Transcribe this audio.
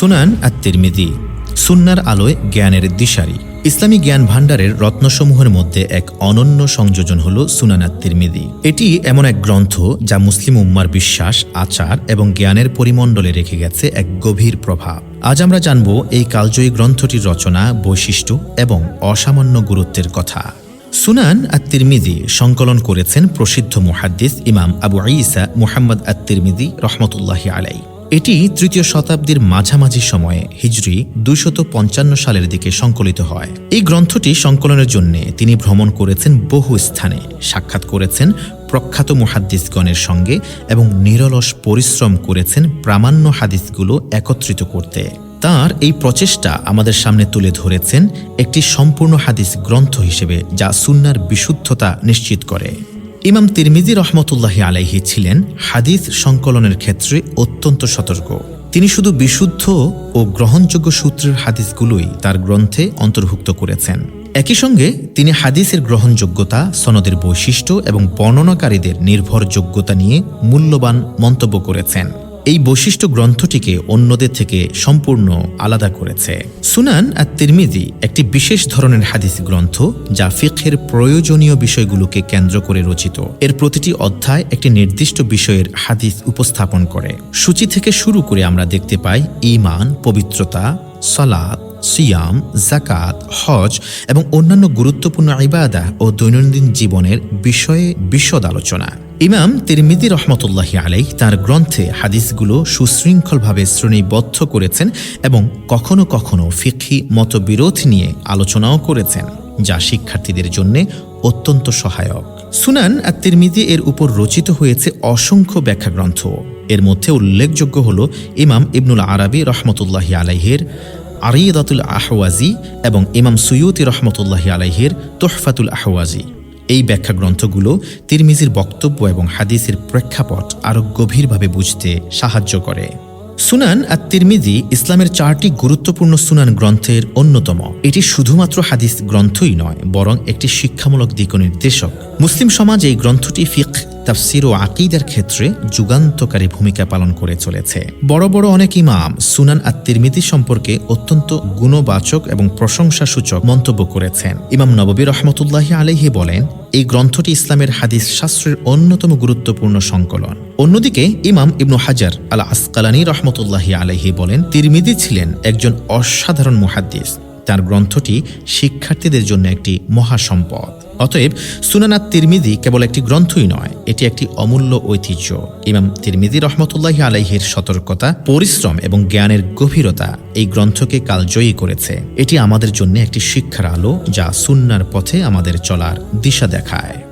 সুনান আর তিরমিদি সুন্নার আলোয় জ্ঞানের দিশারি। ইসলামী জ্ঞান ভাণ্ডারের রত্নসমূহের মধ্যে এক অনন্য সংযোজন হল সুনানাত তিরমিদি এটি এমন এক গ্রন্থ যা মুসলিম উম্মার বিশ্বাস, আচার এবং জ্ঞানের পরিমণ্ডলে রেখে গেছে এক গভীর প্রভাব। আজ আমরা জানব এই কালজয়ী গ্রন্থটির রচনা, বৈশিষ্ট্য এবং অসামান্য গুরুত্বের কথা। সুনান আত তিরমিদি সংকলন করেছেন প্রসিদ্ধ মুহাদ্দিস ইমাম আবু ঈসা মুহাম্মদ আত তিরমিদি রহমতুল্লাহি আলাই এটি তৃতীয় শতাব্দীর মাঝামাঝি সময়ে হিজরি দুইশত পঞ্চান্ন সালের দিকে সংকলিত হয়। এই গ্রন্থটি সংকলনের জন্য তিনি ভ্রমণ করেছেন বহু স্থানে, সাক্ষাৎ করেছেন প্রখ্যাত মুহাদ্দিসগণের সঙ্গে এবং নিরলস পরিশ্রম করেছেন প্রামাণ্য হাদিসগুলো একত্রিত করতে। তার এই প্রচেষ্টা আমাদের সামনে তুলে ধরেছেন একটি সম্পূর্ণ হাদিস গ্রন্থ হিসেবে যা সুন্নার বিশুদ্ধতা নিশ্চিত করে। ইমাম তিরমিজি রহমতুল্লাহ আলাইহি ছিলেন হাদিস সংকলনের ক্ষেত্রে অত্যন্ত সতর্ক। তিনি শুধু বিশুদ্ধ ও গ্রহণযোগ্য সূত্রের হাদিসগুলোই তার গ্রন্থে অন্তর্ভুক্ত করেছেন। একই সঙ্গে তিনি হাদিসের গ্রহণযোগ্যতা, সনদের বৈশিষ্ট্য এবং বর্ণনাকারীদের নির্ভরযোগ্যতা নিয়ে মূল্যবান মন্তব্য করেছেন। এই বৈশিষ্ট্য গ্রন্থটিকে অন্যদের থেকে সম্পূর্ণ আলাদা করেছে। সুনান আর তিরমিজি একটি বিশেষ ধরনের হাদিস গ্রন্থ যা ফিখের প্রয়োজনীয় বিষয়গুলোকে কেন্দ্র করে রচিত। এর প্রতিটি অধ্যায় একটি নির্দিষ্ট বিষয়ের হাদিস উপস্থাপন করে। সূচি থেকে শুরু করে আমরা দেখতে পাই ইমান পবিত্রতা সলাদ সিয়াম জাকাত হজ এবং অন্যান্য গুরুত্বপূর্ণ ইবাদা ও দৈনন্দিন জীবনের বিষয়ে বিশদ আলোচনা। ইমাম তিরমিদি রহমতুল্লাহি আলাই তার গ্রন্থে হাদিসগুলো সুশৃঙ্খলভাবে শ্রেণীবদ্ধ করেছেন এবং কখনো কখনো ফিকহি, মতবিরোধ নিয়ে আলোচনাও করেছেন, যা শিক্ষার্থীদের জন্য অত্যন্ত সহায়ক। সুনান আর তিরমিজি এর উপর রচিত হয়েছে অসংখ্য ব্যাখ্যা গ্রন্থ এর মধ্যে উল্লেখযোগ্য হল ইমাম ইবনুল আরবি রহমতুল্লাহি আলাইহের আরিদাতুল আহওয়াজি এবং ইমাম সুয়ুতি রহমতুল্লাহি আলাইহের তোহফাতুল আহওয়াজি। এই ব্যাখ্যা গ্রন্থগুলো তিরমিজির বক্তব্য এবং হাদিসের প্রেক্ষাপট আরও গভীরভাবে বুঝতে সাহায্য করে। সুনান আর তিরমিজি ইসলামের চারটি গুরুত্বপূর্ণ সুনান গ্রন্থের অন্যতম। এটি শুধুমাত্র হাদিস গ্রন্থই নয়, বরং একটি শিক্ষামূলক দিক নির্দেশক মুসলিম সমাজ এই গ্রন্থটি ফিক তাফসির ও আকিদার ক্ষেত্রে যুগান্তকারী ভূমিকা পালন করে চলেছে। বড় বড় অনেক ইমাম সুনান আর তিরমিদি সম্পর্কে অত্যন্ত গুণবাচক এবং প্রশংসাসূচক মন্তব্য করেছেন। ইমাম নববী রহমতুল্লাহ আলহি বলেন, এই গ্রন্থটি ইসলামের হাদিস শাস্ত্রের অন্যতম গুরুত্বপূর্ণ সংকলন। অন্যদিকে ইমাম ইবনু হাজার আল আসকালানী রহমতুল্লাহি আলহি বলেন তিরমিদি ছিলেন একজন অসাধারণ মুহাদ্দিস। তার গ্রন্থটি শিক্ষার্থীদের জন্য একটি মহাসম্পদ। অতএব সুনানাত তিরমিদি কেবল একটি গ্রন্থই নয়, এটি একটি অমূল্য ঐতিহ্য। ইমাম তিরমিদি রহমতুল্লাহ আলাইহির সতর্কতা, পরিশ্রম এবং জ্ঞানের গভীরতা এই গ্রন্থকে কালজয়ী করেছে। এটি আমাদের জন্য একটি শিক্ষার আলো যা সুন্নার পথে আমাদের চলার দিশা দেখায়।